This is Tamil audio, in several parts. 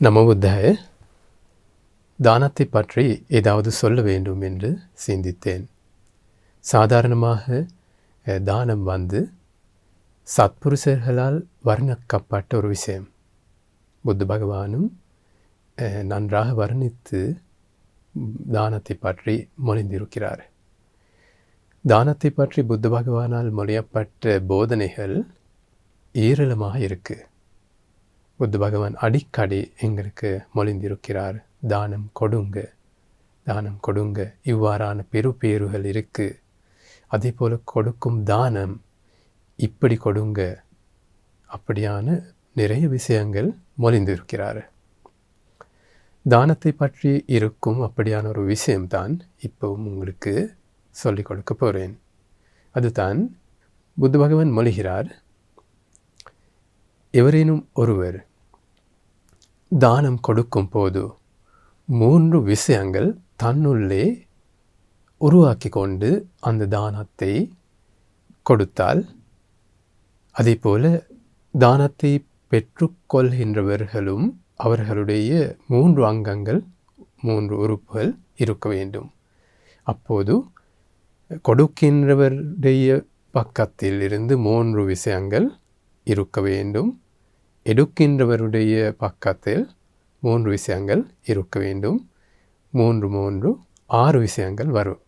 நம்ம புத்தாய தானத்தை பற்றி ஏதாவது சொல்ல வேண்டும் என்று சிந்தித்தேன். சாதாரணமாக தானம் வந்து சத்புருஷர்களால் வர்ணிக்கப்பட்ட ஒரு விஷயம். புத்த பகவானும் நன்றாக வர்ணித்து தானத்தை பற்றி மொழிந்திருக்கிறார். தானத்தை பற்றி புத்த பகவானால் மொழியப்பட்ட போதனைகள் ஏராளமாக இருக்குது புத்த பகவான் அடிக்கடி எங்களுக்கு மொழிந்திருக்கிறார். தானம் கொடுங்க தானம் கொடுங்க. இவ்வாறான பெருப்பேறுகள் இருக்குது இருக்கு. அதே போல கொடுக்கும் தானம் இப்படி கொடுங்க. அப்படியான நிறைய விஷயங்கள் மொழிந்திருக்கிறார். தானத்தை பற்றி இருக்கும் அப்படியான ஒரு விஷயம்தான் இப்போவும் உங்களுக்கு சொல்லிக் கொடுக்க போகிறேன் அதுதான் புத்த பகவான் மொழிகிறார் எவரேனும் ஒருவர் தானம் கொடுக்கும் போது மூன்று விஷயங்கள் தன்னுள்ளே உருவாக்கி கொண்டு அந்த தானத்தை கொடுத்தால் அதேபோல தானத்தை பெற்றுக்கொள்கின்றவர்களும் அவர்களுடைய மூன்று அங்கங்கள் மூன்று உறுப்புகள் இருக்க வேண்டும். அப்போது கொடுக்கின்றவருடைய பக்கத்தில் இருந்து மூன்று விஷயங்கள் இருக்க வேண்டும். எடுக்கின்றவருடைய பக்கத்தில் மூன்று விஷயங்கள் இருக்க வேண்டும். மூன்று மூன்று ஆறு விஷயங்கள் வரும்.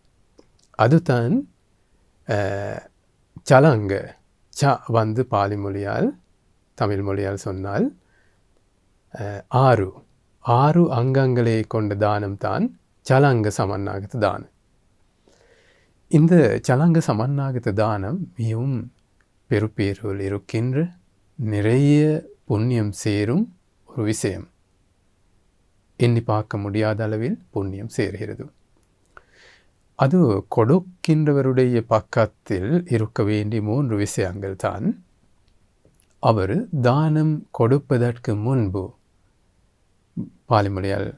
அதுதான் சலங்கு. ச வந்து பாலி மொழியால் தமிழ் மொழியால் சொன்னால் ஆறு. ஆறு அங்கங்களை கொண்ட தானம் தான் சலங்க சமன்னாகத்து தானம். இந்த சலங்க சமன்னாகத்து தானம் மிகவும் பெருப்பேருள் இருக்கின்ற நிறைய புண்ணியம் சேரும் ஒரு விஷயம். எண்ணி பார்க்க முடியாத அளவில் புண்ணியம் சேர்கிறது. அது கொடுக்கின்றவருடைய பக்கத்தில் இருக்க வேண்டிய மூன்று விஷயங்கள் தான். அவர் தானம் கொடுப்பதற்கு முன்பு பாலிமொழியால்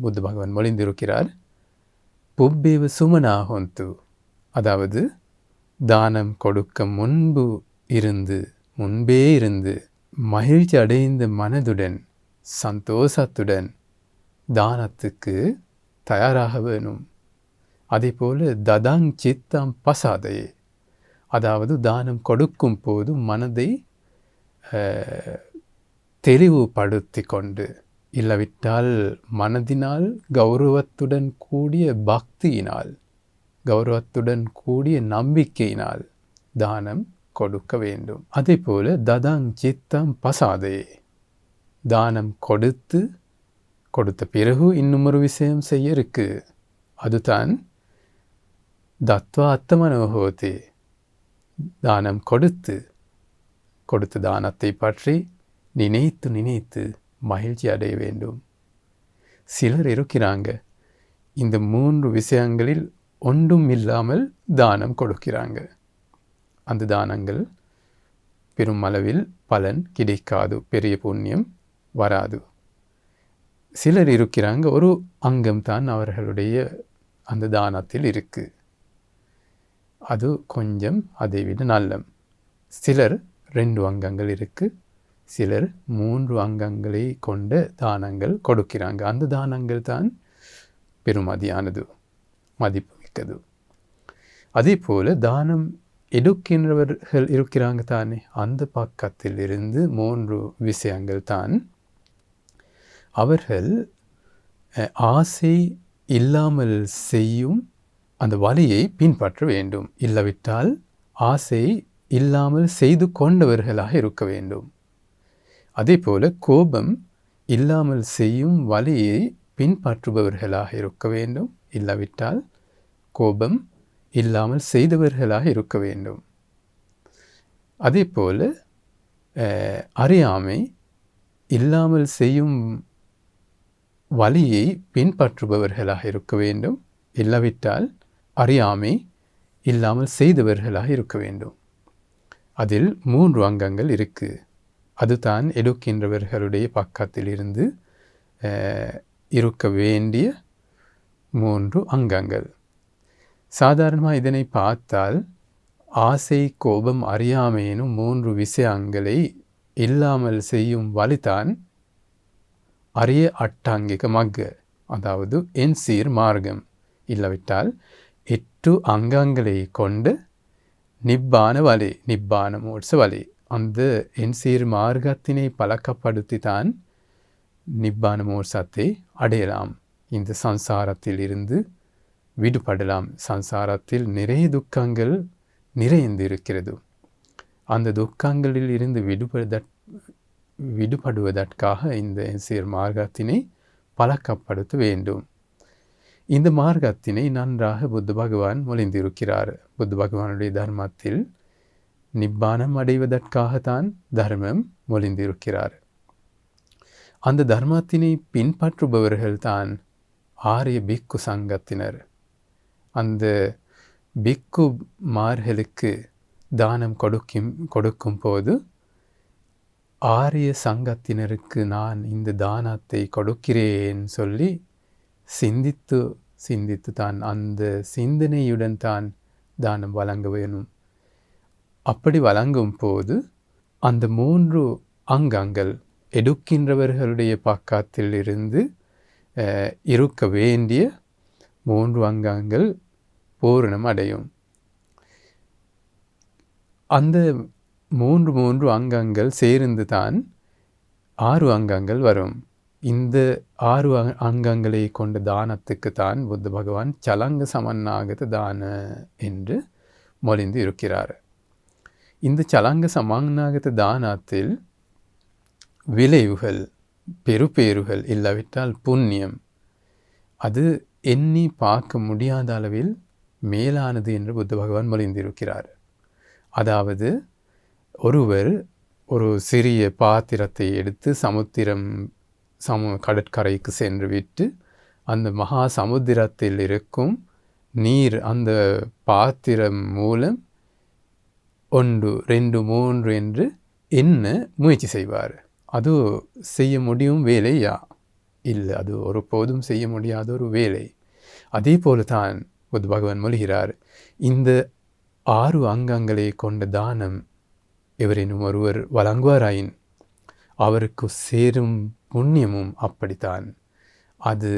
புத்த பகவான் மொழிந்திருக்கிறார் புப்பேவ சுமனாகொந்து அதாவது தானம் கொடுக்க முன்பு இருந்து முன்பே இருந்து மகிழ்ச்சி அடைந்த மனதுடன் சந்தோஷத்துடன் தானத்துக்கு தயாராக வேணும். அதே ததாங் சித்தம் பசாதையே அதாவது தானம் கொடுக்கும் போது மனதை தெளிவுபடுத்தி கொண்டு இல்லாவிட்டால் மனதினால் கௌரவத்துடன் கூடிய பக்தியினால் கௌரவத்துடன் கூடிய நம்பிக்கையினால் தானம் கொடுக்க வேண்டும். அதே போல ததாங் சித்தம் பசாதே. தானம் கொடுத்து கொடுத்த பிறகு இன்னும் ஒரு விஷயம் செய்ய இருக்கு. அதுதான் தத்வா அத்தமனோகோதி தானம் கொடுத்து கொடுத்த தானத்தை பற்றி நினைத்து நினைத்து மகிழ்ச்சி அடைய வேண்டும். சிலர் இருக்கிறாங்க. இந்த மூன்று விஷயங்களில் ஒன்றும் இல்லாமல் தானம் கொடுக்கிறாங்க. அந்த தானங்கள் பெருமளவில் பலன் கிடைக்காது. பெரிய புண்ணியம் வராது. சிலர் இருக்கிறாங்க. ஒரு அங்கம் தான் அவர்களுடைய அந்த தானத்தில் இருக்கு. அது கொஞ்சம் அதை விட நல்லம் சிலர் ரெண்டு அங்கங்கள் இருக்கு. சிலர் மூன்று அங்கங்களை கொண்ட தானங்கள் கொடுக்கிறாங்க. அந்த தானங்கள் தான் பெருமதியானது மதிப்பு மிக்கது. அதே போல தானம் எடுக்கின்றவர்கள் இருக்கிறாங்க தானே? அந்த பக்கத்தில் இருந்து மூன்று விஷயங்கள் தான். அவர்கள் ஆசை இல்லாமல் செய்யும் அந்த வழியை பின்பற்ற வேண்டும். இல்லாவிட்டால் ஆசை இல்லாமல் செய்து கொண்டவர்களாக இருக்க வேண்டும். அதே போல் கோபம் இல்லாமல் செய்யும் வழியை பின்பற்றுபவர்களாக இருக்க வேண்டும். இல்லாவிட்டால் கோபம் இல்லாமல் செய்தவர்களாக இருக்க வேண்டும். அதே போல் அறியாமை இல்லாமல் செய்யும் வழியை பின்பற்றுபவர்களாக இருக்க வேண்டும். இல்லாவிட்டால் அறியாமை இல்லாமல் செய்தவர்களாக இருக்க வேண்டும். அதில் மூன்று அங்கங்கள் இருக்குது அதுதான் எடுக்கின்றவர்களுடைய பக்கத்தில் இருந்து இருக்க வேண்டிய மூன்று அங்கங்கள். சாதாரணமாக இதனை பார்த்தால் ஆசை கோபம் அறியாமையினும் மூன்று விஷயங்களை இல்லாமல் செய்யும் வழிதான் அரிய அட்டாங்கிக மக்கு அதாவது என் சீர் மார்க்கம். இல்லாவிட்டால் எட்டு அங்கங்களை கொண்டு நிப்பான வலி நிப்பான மோட்ச வலி. அந்த என் சீர் மார்க்கத்தினை பழக்கப்படுத்தி தான் நிப்பான மோட்சத்தை அடையலாம். இந்த சம்சாரத்தில் இருந்து விடுபடலாம். சம்சாரத்தில் நிறைய துக்கங்கள் நிறைந்து இருக்கிறது அந்த துக்கங்களில் இருந்து விடுபட விடுபடுவதற்காக இந்த சீர் மார்க்கத்தினை பழக்கப்படுத்த வேண்டும். இந்த மார்க்கத்தினை நன்றாக புத்த பகவான் மொழிந்திருக்கிறார் புத்த பகவானுடைய தர்மத்தில் நிப்பானம் அடைவதற்காகத்தான் தர்மம் மொழிந்திருக்கிறார் அந்த தர்மத்தினை பின்பற்றுபவர்கள்தான் ஆரிய பிக்கு சங்கத்தினர். அந்த பிக்கு மார்களுக்கு தானம் கொடுக்கும் கொடுக்கும் போது ஆரிய சங்கத்தினருக்கு நான் இந்த தானத்தை கொடுக்கிறேன் சொல்லி சிந்தித்து சிந்தித்து தான் அந்த சிந்தனையுடன் தான் தானம் வழங்க வேணும். அப்படி வழங்கும் போது அந்த மூன்று அங்கங்கள் எடுக்கின்றவர்களுடைய பக்கத்தில் இருந்து இருக்க வேண்டிய மூன்று அங்கங்கள் பூரணம் அடையும். அந்த மூன்று மூன்று அங்கங்கள் சேர்ந்து தான் ஆறு அங்கங்கள் வரும். இந்த ஆறு அங்கங்களை கொண்ட தானத்துக்கு தான் புத்த பகவான் சலங்க சமன்னாகத தான என்று மொழிந்து இருக்கிறார். இந்த சலங்க சமன்னாகத தானத்தில் விளைவுகள் பெருப்பேறுகள் இல்லாவிட்டால் புண்ணியம். அது எண்ணி பார்க்க முடியாத அளவில் மேலானது என்று புத்த பகவான் மொழிந்திருக்கிறார். அதாவது ஒருவர் ஒரு சிறிய பாத்திரத்தை எடுத்து சமுத்திரம் சமு கடற்கரைக்கு சென்று விட்டு அந்த மகா சமுத்திரத்தில் இருக்கும் நீர் அந்த பாத்திரம் மூலம் ஒன்று ரெண்டு மூன்று என்று என்ன முயற்சி செய்வார். அது செய்ய முடியும் வேலையா? இல்லை அது ஒருபோதும் செய்ய முடியாத ஒரு வேலை. அதே போல தான் புத்த பகவான் மொழிகிறார் இந்த ஆறு அங்கங்களை கொண்ட தானம் எவரேனும் ஒருவர் வழங்குவாராயின் அவருக்கு சேரும் புண்ணியமும் அப்படித்தான். அது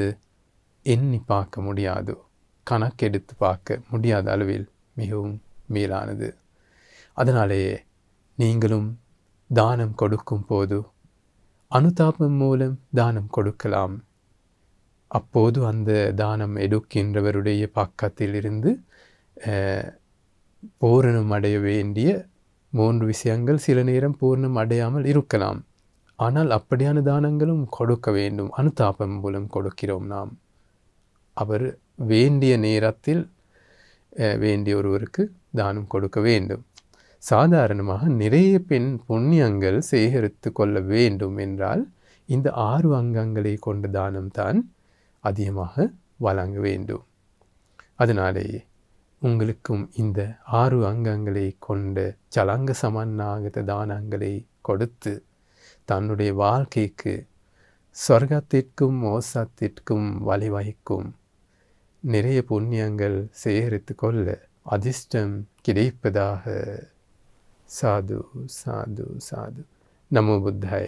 எண்ணி பார்க்க முடியாது கணக்கெடுத்து பார்க்க முடியாத அளவில் மிகவும் மேலானது. அதனாலேயே நீங்களும் தானம் கொடுக்கும் போது அனுதாபம் மூலம் தானம் கொடுக்கலாம். அப்போது அந்த தானம் எடுக்கின்றவருடைய பக்கத்திலிருந்து பூரணம் அடைய வேண்டிய மூன்று விஷயங்கள் சில நேரம் பூர்ணம் அடையாமல் இருக்கலாம். ஆனால் அப்படியான தானங்களும் கொடுக்க வேண்டும். அனுதாபம் மூலம் கொடுக்கிறோம் நாம். அவர் வேண்டிய நேரத்தில் வேண்டிய ஒருவருக்கு தானம் கொடுக்க வேண்டும். சாதாரணமாக நிறைய பெண் புண்ணியங்கள் சேகரித்து கொள்ள வேண்டும் என்றால் இந்த ஆறு அங்கங்களை கொண்ட தானம் தான் அதிகமாக வழங்க வேண்டும். அதனாலேயே உங்களுக்கும் இந்த ஆறு அங்கங்களை கொண்ட சலங்க சமன்னாகத தானங்களை கொடுத்து தன்னுடைய வாழ்க்கைக்கு சொர்க்கத்திற்கும் மோசத்திற்கும் வழிவகிக்கும் நிறைய புண்ணியங்கள் சேகரித்து கொள்ள அதிர்ஷ்டம் கிடைப்பதாக. சாது சாது சாது. நமோ புத்தாய.